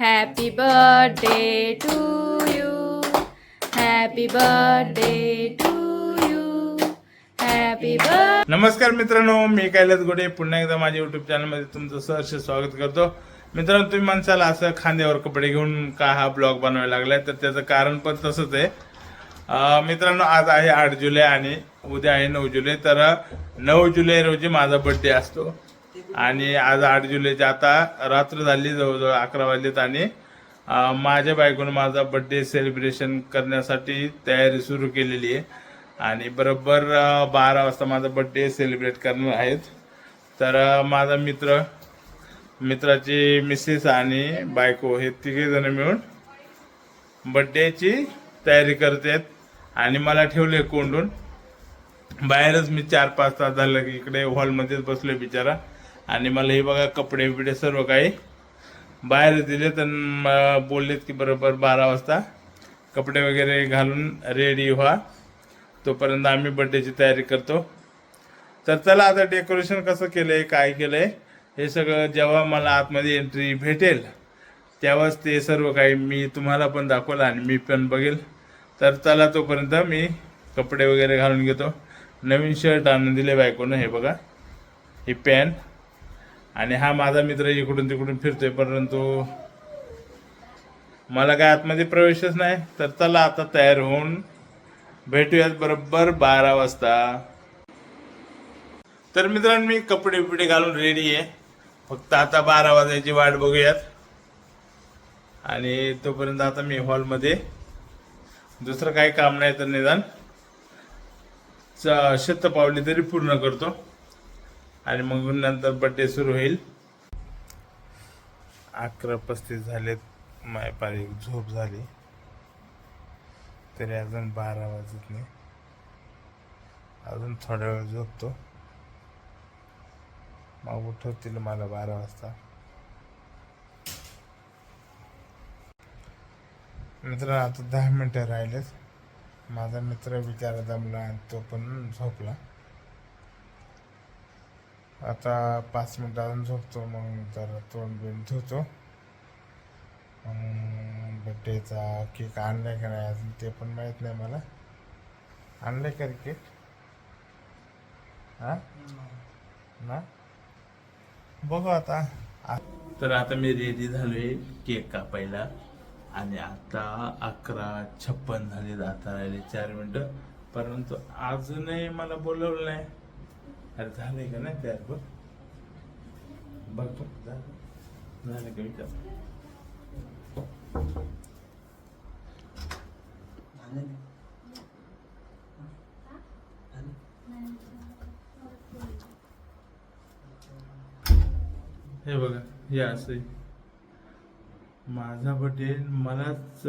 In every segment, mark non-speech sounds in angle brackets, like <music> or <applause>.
Happy birthday to you happy birthday to you happy birthday नमस्कार मित्रांनो मी कैलास गोडे. पुन्हा एकदा माझ्या युट्यूब चॅनलमध्ये तुमचं सहर्ष स्वागत करतो. मित्रांनो तुम्ही माणसाला असं खांद्यावर कपडे घेऊन का हा ब्लॉग बनवायला लागलाय? तर त्याचं कारण पण तसंच आहे. मित्रांनो आज आहे आठ जुलै आणि उद्या आहे नऊ जुलै. तर नऊ जुलै रोजी माझा बड्डे असतो. आणि आज आठ जुलैची आता रात्र झाली जवळजवळ अकरा वाजलेत आणि माझ्या बायकोनं माझा बड्डे सेलिब्रेशन करण्यासाठी तयारी सुरू केलेली आहे. आणि बरोबर बारा वाजता माझा बड्डे सेलिब्रेट करणार आहेत. तर माझा मित्र मित्राची मिसेस आणि बायको हे तिघेजण मिळून बड्डेची तयारी करतात. आणि मला ठेवले कोंडून. बाहेरच मी चार पाच तास झालं की इकडे हॉलमध्येच बसलोय बिचारा. आणि मला हे बघा कपडे बिपडे सर्व काही बाहेर दिले. तर बोललेत की बरोबर बारा वाजता. कपडे वगैरे घालून रेडी व्हा. तोपर्यंत आम्ही बड्डेची तयारी करतो. तर चला आता डेकोरेशन कसं केलं आहे काय केलं आहे हे सगळं जेव्हा मला आतमध्ये एंट्री भेटेल तेव्हाच ते सर्व काही मी तुम्हाला पण दाखवलं आणि मी पण बघेल. तर चला तोपर्यंत मी कपडे वगैरे घालून घेतो. नवीन शर्ट आणून दिले बायकोनं हे बघा. ही पॅन्ट आणि हा माझा मित्र इकडून तिकडून फिरतोय परंतु मला काय आतमध्ये प्रवेशच नाही. तर चला आता तयार होऊन भेटूयात बरोबर बारा वाजता. तर मित्रांनो मी कपडे बिपडे घालून रेडी आहे. फक्त आता बारा वाजायची वाट बघूयात. आणि तोपर्यंत आता मी हॉलमध्ये. दुसरं काही काम नाही तर निदान च- शतपावली तरी पूर्ण करतो. आणि मग नंतर बड्डे सुरू होईल. अकरा पस्तीस झालेत. माय पारी झोप झाली. तरी अजून बारा वाजत नाही. अजून थोडा वेळ झोपतो. मग उठवतील मला बारा वाजता. मित्र आता दहा मिनटं राहिलेत. माझा मित्र बिचारा दमला आणि तो पण झोपला. आता पाच मिनिटं अजून झोपतो मग जरा तोंड बिंड धुतो. बड्डेचा केक आणलाय का नाही अजून ते पण माहीत नाही मला. आणलंय का केक? हा? ना? बघू आता. तर आता मी रेडी झालोय केक कापायला. आणि आता अकरा छप्पन झाले आता राहिले चार मिनिटं. परंतु अजूनही मला बोलवलं नाही. अरे झालंय का नाही तयार बघ बघ झालं का विचार हे बघा हे असं. माझा बड्डे मलाच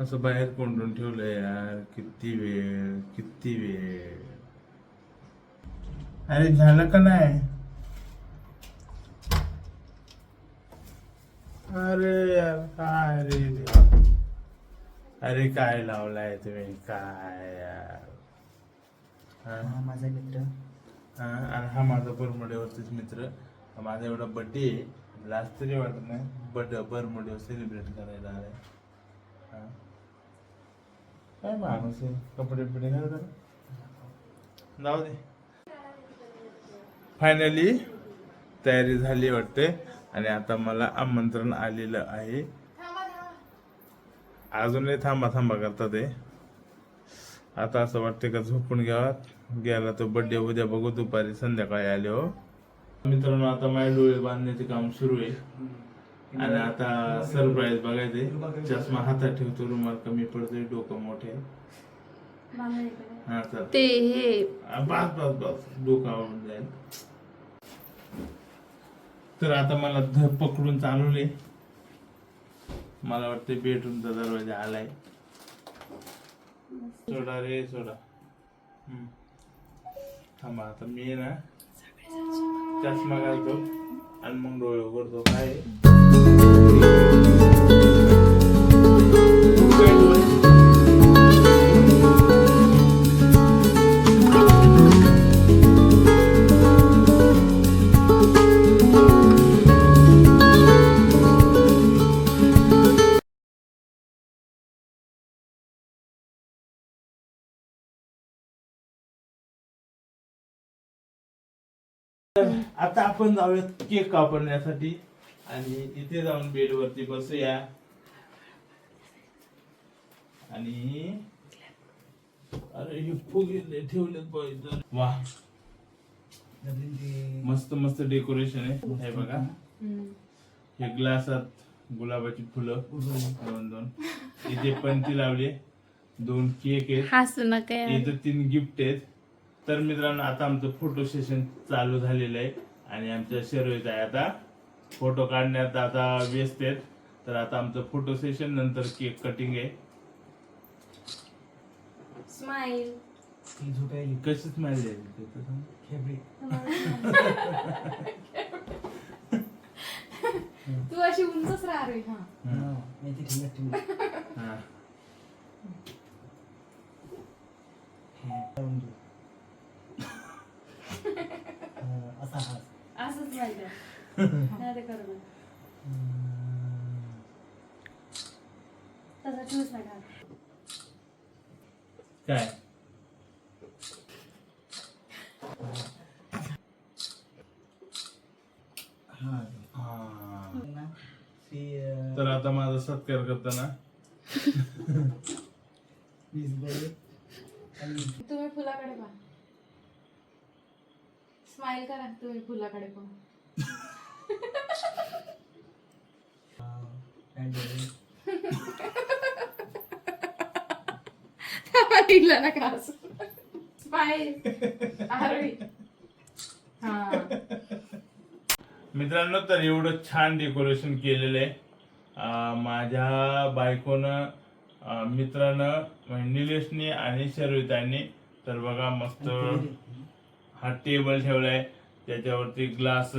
असं बाहेर कोंडून ठेवलंय यार. किती वेळ किती वेळ. अरे झालं का नाही? अरे यार काय रे. अरे काय लावलाय तुम्ही? काय यार? हा? हा माझा मित्र. हा, आणि हा माझा बरमुड्यावरतीच मित्र. माझा एवढा बड्डे आहे. लाज तरी वाटत नाही. बड बरमुड्यावर सेलिब्रेट करायला आलाय. हा. काय माणूस आहे? कपडे बिपडे घाल जरा. जाऊ दे. फायनली तयारी झाली वाटते. आणि आता मला आमंत्रण आलेलं आहे. अजूनही थांबा थांबा करतात ते. आता असं वाटतं का झोपून घ्यावा गेला तो बड्डे उद्या बघू दुपारी संध्याकाळी आले हो. मित्रांनो आता माझे डोळे बांधण्याचे काम सुरू आहे. आणि आता सरप्राईज बघायचे. चष्मा हातात ठेवतो रुमाल कमी पडतोय डोकं मोठे. हा ते हे. बस बस बस. डोकं आवडून जाईल. तर आता मला ध पकडून चालवले. मला वाटते बेडरूमचा दरवाजा आलाय. सोडा रे सोडा. थांबा आता मी ना चष्मा घालतो आणि मग डोळे उघडतो. काय? आता आपण जाऊयात केक कापण्यासाठी आणि इथे जाऊन बेड वरती बसूया. आणि अरे हे फुगे पाहिजे वा. मस्त मस्त डेकोरेशन आहे. हे बघा. हे ग्लासात गुलाबाची फुलं. दोन दोन. इथे पंती लावली दोन केक आहेत. इथं तीन गिफ्ट आहेत. तर मित्रांनो आता आमचं फोटो सेशन चालू झालेलं आहे. आणि आमच्या शर्यत आहे आता. फोटो काढण्यात आता व्यस्त आहेत. तर आता आमचं फोटो सेशन नंतर केक कटिंग आहे. स्माईल कशीच माहिती तू अशी उंचच राहा रे हा. हा पाहिजे नाही ते करू ठेवूच नका काय? तर आता माझा सत्कार करताना. तुम्ही फुलाकडे पहा. स्माइल करा तुम्ही फुलाकडे पहा. निघला ना का हा मित्रांनो तर एवढं छान डेकोरेशन केलेलं आहे. माझ्या बायकोनं मित्रानं म्हणजे निलेशने आणि शर्वितांनी तर बघा मस्त हा टेबल ठेवलाय. त्याच्यावरती ग्लास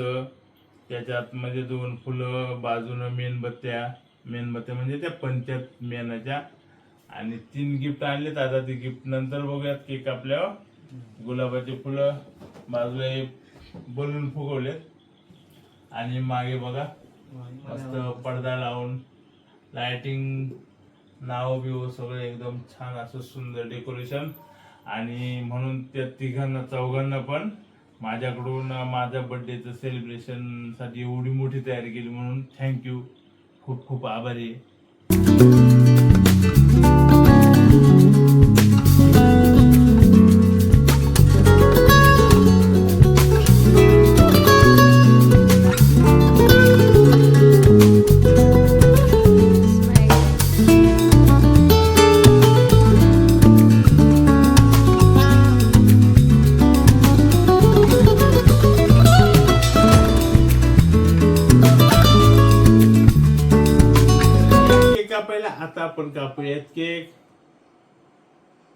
त्याच्यात म्हणजे दोन फुलं बाजूनं मेणबत्त्या मेणबत्त्या म्हणजे त्या पंचायत मेणाच्या आणि तीन गिफ्ट आणलेत. आता ते गिफ्ट नंतर बघूयात केक आपल्यावर गुलाबाचे फुलं. बाजूला बलून फुगवलेत. आणि मागे बघा मस्त पडदा लावून लाइटिंग नाव बिव सगळं एकदम छान असं सुंदर डेकोरेशन आणि म्हणून त्या तिघांना चौघांना पण माझ्याकडून माझ्या बर्थडेचं सेलिब्रेशनसाठी एवढी मोठी तयारी केली म्हणून थँक्यू खूप खूप आभारी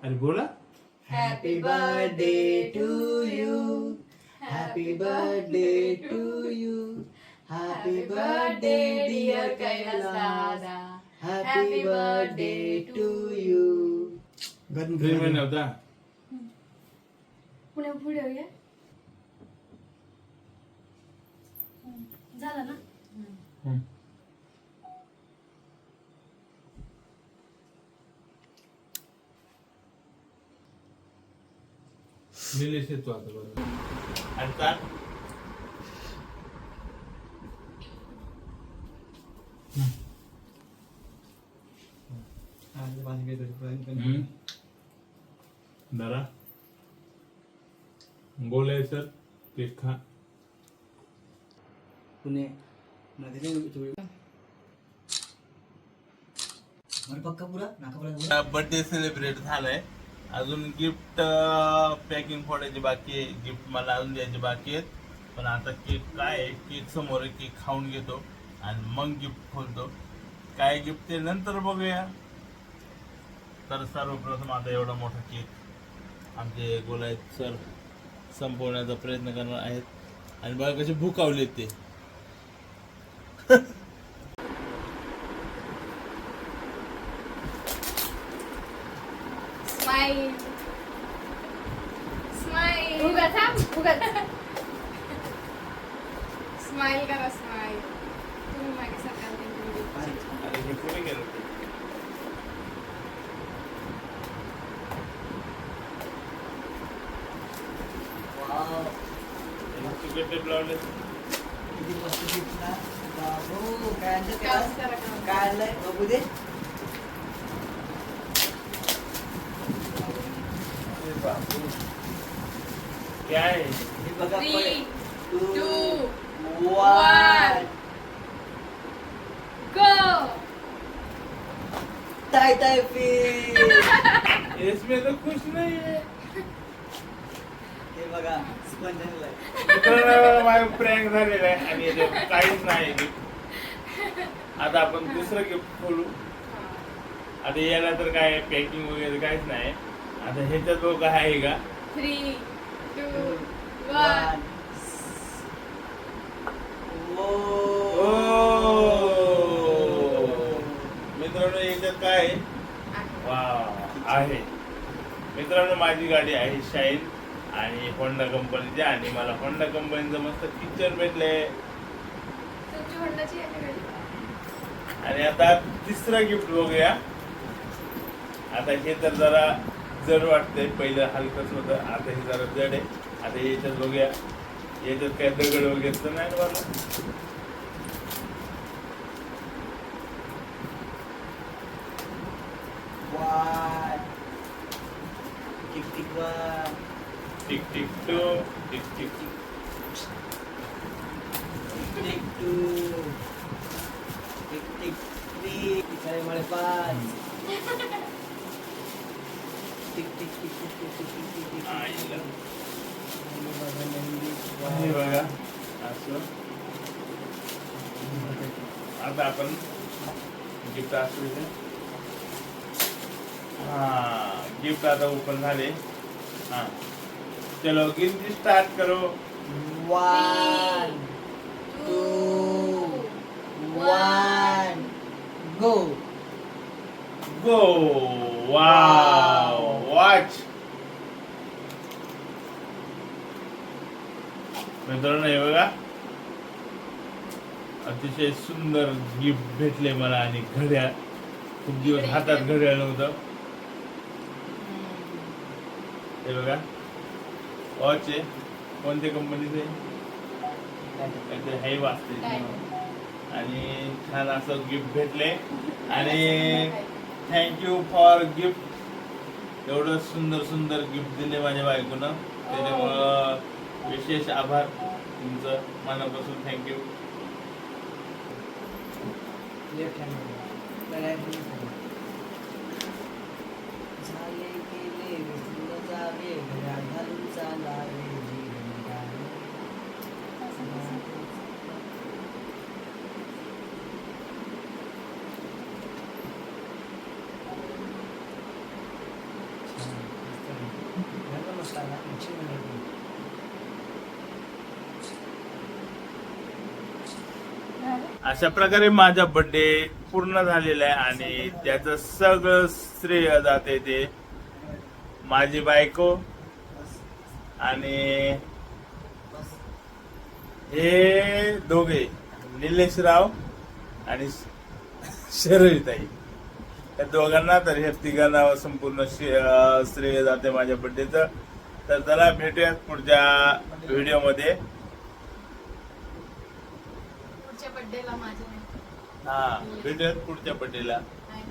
अरे बोला happy birthday to you Happy birthday to you. Happy birthday, dear Kailas Happy birthday to you. तीन महिने होता पुढे पुढे झालं ना निलेश येतो आता बरोबर. हम्म. जरा. बोलाय सर केक खा. पुणे नदीने पक्का पुरा नाका पुरा. बर्थडे सेलिब्रेट झालाय. अजून गिफ्ट पॅकिंग फोडायची बाकी आहे. गिफ्ट मला अजून द्यायची बाकी आहेत. पण आता केक काय आहे? केक समोर आहे केक खाऊन घेतो आणि मग गिफ्ट खोलतो. काय गिफ्ट ते नंतर बघूया. तर सर्वप्रथम आता एवढा मोठा केक आमचे गोलायत सर संपवण्याचा प्रयत्न करणार आहेत. आणि बघा कसे भूकावलेत ते. <laughs> स्माईल स्माईल उगा थांब उगा स्माईल करा स्माईल तुम्ही मागे सकाळी किती मस्त शिकला बाबू काय काय बघू दे. Three, two, one. Go! ताय ताय fish. <laughs> इसमें तो कुछ नहीं है। हे बघा स्पंज प्रँक झालेलं आहे. आणि याच्यात काहीच नाही आता आपण दुसरं गिफ्ट खोलू. आता याला तर काय पॅकिंग वगैरे काहीच नाही आता ह्याच्यात बघ आहे का? Three, two, one. ओ मित्रांनो याच्यात काय आहे? वा आहे. मित्रांनो माझी गाडी आहे शाईन आणि होंडा कंपनीची आणि मला होंडा कंपनीचं मस्त किचन भेटले. तुमची होंडाची आहे का गाडी? आणि आता तिसरं गिफ्ट बघूया. आता हे तर जरा जड वाटतंय पहिलं हलकच होतं आता हे जरा जड आहे. आता याच्यात बघूया. याच्यात काय दगड वगैरे तर नाही मला. Tick tick one tick tick two tick tick. Tick two. Tick tick three. बघा असं आता आपण गिफ्ट असू इथे. हा गिफ्ट आता ओपन झाले हा चलो गिफ्ट स्टार्ट करो One, two, one, go go wow watch मित्रांनो हे बघा. अतिशय सुंदर गिफ्ट भेटले मला आणि घड्याळ. खूप दिवस हातात घड्याळ नव्हतं. हे बघा. वॉच आहे. कोणत्या कंपनीचे हाय वाचते. आणि छान असं गिफ्ट भेटले. आणि थँक्यू फॉर गिफ्ट एवढं सुंदर सुंदर गिफ्ट दिले माझ्या बायकोनं. त्याच्यामुळं विशेष आभार तुमचं. मनापासून थँक्यू लेफ्ट हँडमध्ये. Right hand मध्ये. झाले गेले विसरून जावे घड्याळ घालून चालावे जीवन गावे. छान, मस्त आहे. घालून मस्त आला. मच्छी बनवली. अशा प्रकारे माझा बर्थडे पूर्ण झालेला आहे आणि त्याचं सगळं श्रेय जाते ते माझी बायको आणि हे दोघे निलेश राव आणि शरविताई. या दोघांना तर हे तिघांना संपूर्ण श्रे- श्रेय जाते माझ्या बड्डेचं तर चला भेटूयात पुढच्या व्हिडिओमध्ये बर्थडेला माझ्या हा भेटूयात पुढच्या बर्थडेला नाही.